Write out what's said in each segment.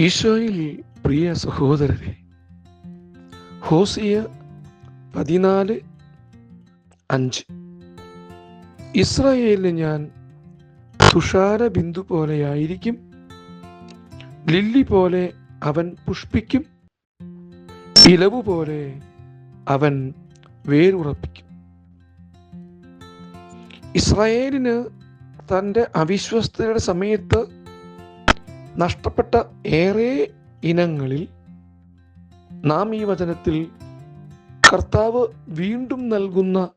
ഈശോയിൽ പ്രിയ സഹോദരരെ ഹോസിയ പതിനാല് അഞ്ച്. ഇസ്രായേലിന് ഞാൻ തുഷാര ബിന്ദു പോലെയായിരിക്കും. ലില്ലി പോലെ അവൻ പുഷ്പിക്കും. ഇലവു പോലെ അവൻ വേരുറപ്പിക്കും. ഇസ്രായേലിന് തന്റെ അവിശ്വസ്തയുടെ സമയത്ത് നഷ്ടപ്പെട്ട ഏറെ ഇനങ്ങളിൽ നാം ഈ വചനത്തിൽ കർത്താവ് വീണ്ടും നൽകുന്ന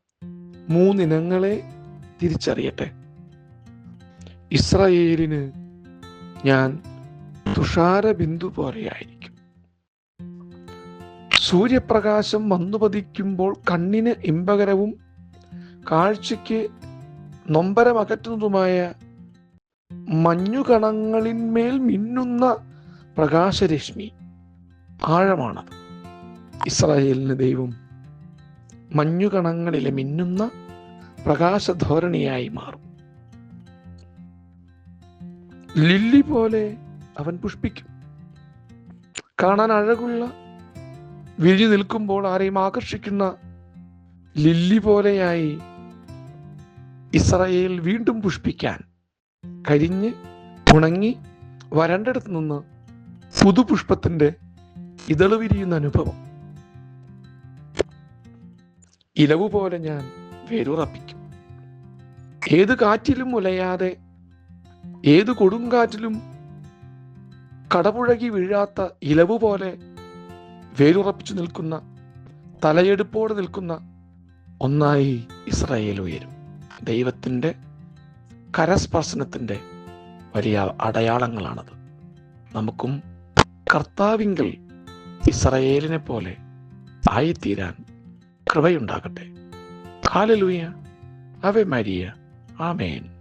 മൂന്നിനങ്ങളെ തിരിച്ചറിയട്ടെ. ഇസ്രയേലിന് ഞാൻ തുഷാരബിന്ദു പോലെയായിരിക്കും. സൂര്യപ്രകാശം വന്നുപതിക്കുമ്പോൾ കണ്ണിന് ഇമ്പകരവും കാഴ്ചയ്ക്ക് നൊമ്പരമകറ്റുന്നതുമായ മഞ്ഞുകണങ്ങളിന്മേൽ മിന്നുന്ന പ്രകാശരശ്മി ആഴമാണത്. ഇസ്രായേലിന് ദൈവം മഞ്ഞുകണങ്ങളിലെ മിന്നുന്ന പ്രകാശധോരണിയായി മാറും. ലില്ലി പോലെ അവൻ പുഷ്പിക്കും. കാണാൻ അഴകുള്ള വിരിഞ്ഞു നിൽക്കുമ്പോൾ ആരെയും ആകർഷിക്കുന്ന ലില്ലി പോലെയായി ഇസ്രയേൽ വീണ്ടും പുഷ്പിക്കാൻ കരിഞ്ഞ് ഉണങ്ങി വരണ്ടടുത്ത് നിന്ന് പുതുപുഷ്പത്തിന്റെ ഇതൾ വിരിയുന്ന അനുഭവം. ഇലവ് പോലെ ഞാൻ വേരുറപ്പിക്കും. ഏത് കാറ്റിലും ഉലയാതെ ഏത് കൊടുങ്കാറ്റിലും കടപുഴകി വീഴാത്ത ഇലവ് പോലെ വേരുറപ്പിച്ചു നിൽക്കുന്ന തലയെടുപ്പോടെ നിൽക്കുന്ന ഒന്നായി ഇസ്രായേൽ ഉയരും. ദൈവത്തിന്റെ കരസ്പർശനത്തിന്റെ വലിയ അടയാളങ്ങളാണത്. നമുക്കും കർത്താവിങ്കൽ ഇസ്രയേലിനെ പോലെ ആയിത്തീരാൻ കൃപയുണ്ടാകട്ടെ. കാലലൂയ അവെ മരിയ ആമേൻ.